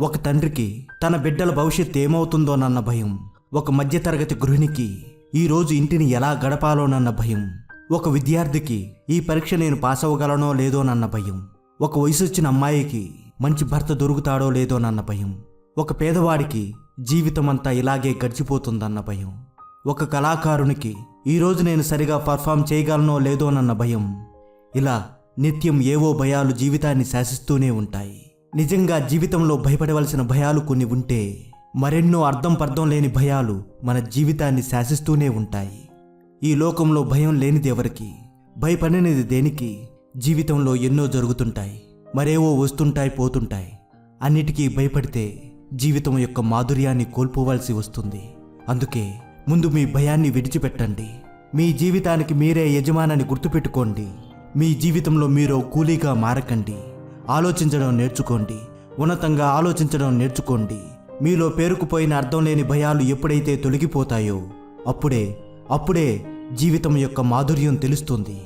ఒక తండ్రికి తన బిడ్డల భవిష్యత్ ఏమవుతుందోనన్న భయం. ఒక మధ్యతరగతి గృహిణికి ఈరోజు ఇంటిని ఎలా గడపాలోనన్న భయం. ఒక విద్యార్థికి ఈ పరీక్ష నేను పాస్ అవ్వగలనో లేదోనన్న భయం. ఒక వయసు వచ్చిన అమ్మాయికి మంచి భర్త దొరుకుతాడో లేదోనన్న భయం. ఒక పేదవాడికి జీవితమంతా ఇలాగే గడిచిపోతుందన్న భయం. ఒక కళాకారునికి ఈరోజు నేను సరిగా పర్ఫామ్ చేయగలనో లేదోనన్న భయం. ఇలా నిత్యం ఏవో భయాలు జీవితాన్ని శాసిస్తూనే ఉంటాయి. నిజంగా జీవితంలో భయపడవలసిన భయాలు కొన్ని ఉంటే మరెన్నో అర్థం పర్థం లేని భయాలు మన జీవితాన్ని శాసిస్తూనే ఉంటాయి. ఈ లోకంలో భయం లేనిది ఎవరికి భయపడనిది దేనికి జీవితంలో ఎన్నో జరుగుతుంటాయి మరేవో వస్తుంటాయి పోతుంటాయి. అన్నిటికీ భయపడితే జీవితం యొక్క మాధుర్యాన్ని కోల్పోవలసి వస్తుంది. అందుకే ముందు మీ భయాన్ని విడిచిపెట్టండి. మీ జీవితానికి మీరే యజమానని గుర్తుపెట్టుకోండి. మీ జీవితంలో మీరు కూలీగా మారకండి. ఆలోచించడం నేర్చుకోండి. ఉన్నతంగా ఆలోచించడం నేర్చుకోండి. మీలో పేరుకుపోయిన అర్థం లేని భయాలు ఎప్పుడైతే తొలగిపోతాయో అప్పుడే అప్పుడే జీవితం యొక్క మాధుర్యం తెలుస్తుంది.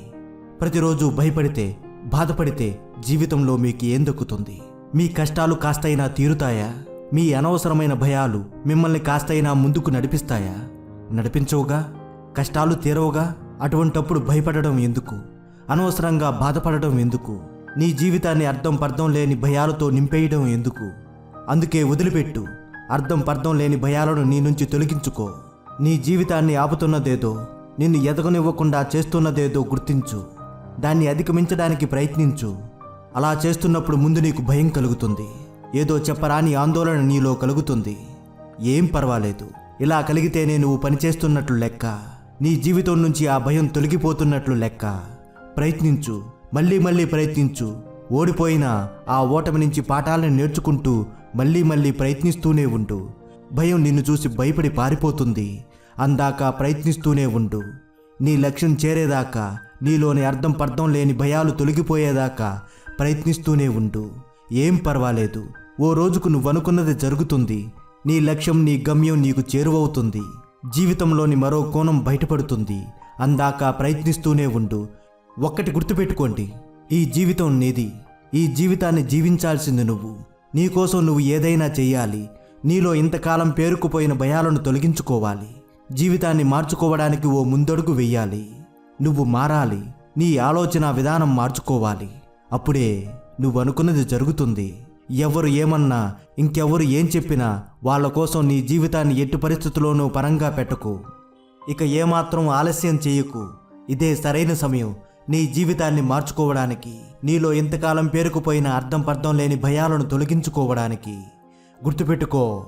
ప్రతిరోజు భయపడితే బాధపడితే జీవితంలో మీకు ఏం దక్కుతుంది మీ కష్టాలు కాస్తైనా తీరుతాయా? మీ అనవసరమైన భయాలు మిమ్మల్ని కాస్తైనా ముందుకు నడిపిస్తాయా? నడిపించవుగా? కష్టాలు తీరవుగా? అటువంటప్పుడు భయపడడం ఎందుకు? అనవసరంగా బాధపడడం ఎందుకు? నీ జీవితాన్ని అర్థం పర్థం లేని భయాలతో నింపేయడం ఎందుకు? అందుకే వదిలిపెట్టు. అర్థం పర్థం లేని భయాలను నీ నుంచి తొలగించుకో. నీ జీవితాన్ని ఆపుతున్నదేదో నిన్ను ఎదగనివ్వకుండా చేస్తున్నదేదో గుర్తించు. దాన్ని అధిగమించడానికి ప్రయత్నించు. అలా చేస్తున్నప్పుడు ముందు నీకు భయం కలుగుతుంది. ఏదో చెప్పరాని ఆందోళన నీలో కలుగుతుంది. ఏం పర్వాలేదు. ఇలా కలిగితేనే నువ్వు పనిచేస్తున్నట్లు లెక్క. నీ జీవితం నుంచి ఆ భయం తొలగిపోతున్నట్లు లెక్క. ప్రయత్నించు. మళ్ళీ మళ్ళీ ప్రయత్నించు. ఓడిపోయినా ఆ ఓటమి నుంచి పాఠాలను నేర్చుకుంటూ మళ్ళీ మళ్ళీ ప్రయత్నిస్తూనే ఉండు. భయం నిన్ను చూసి భయపడి పారిపోతుంది. అందాక ప్రయత్నిస్తూనే ఉండు. నీ లక్ష్యం చేరేదాకా నీలోని అర్థం పర్థం లేని భయాలు తొలగిపోయేదాకా ప్రయత్నిస్తూనే ఉండు. ఏం పర్వాలేదు. ఓ రోజుకు నువ్వు అనుకున్నది జరుగుతుంది. నీ లక్ష్యం నీ గమ్యం నీకు చేరువవుతుంది. జీవితంలోని మరో కోణం బయటపడుతుంది. అందాక ప్రయత్నిస్తూనే ఉండు. ఒక్కటి గుర్తుపెట్టుకోండి ఈ జీవితం నీది. ఈ జీవితాన్ని జీవించాల్సింది నువ్వు. నీకోసం నువ్వు ఏదైనా చేయాలి నీలో ఇంతకాలం పేరుకుపోయిన భయాలను తొలగించుకోవాలి. జీవితాన్ని మార్చుకోవడానికి ఓ ముందడుగు వెయ్యాలి నువ్వు మారాలి. నీ ఆలోచన విధానం మార్చుకోవాలి. అప్పుడే నువ్వు అనుకున్నది జరుగుతుంది. ఎవరు ఏమన్నా ఇంకెవరు ఏం చెప్పినా వాళ్ళ కోసం నీ జీవితాన్ని ఎట్టి పరిస్థితుల్లోనూ పరంగా పెట్టకు. ఇక ఏమాత్రం ఆలస్యం చేయకు. ఇదే సరైన సమయం. నీ జీవితాన్ని మార్చుకోవడానికి నీలో ఇంతకాలం పేరుకుపోయిన అర్థం పర్థం లేని భయాలను తొలగించుకోవడానికి గుర్తుపెట్టుకో.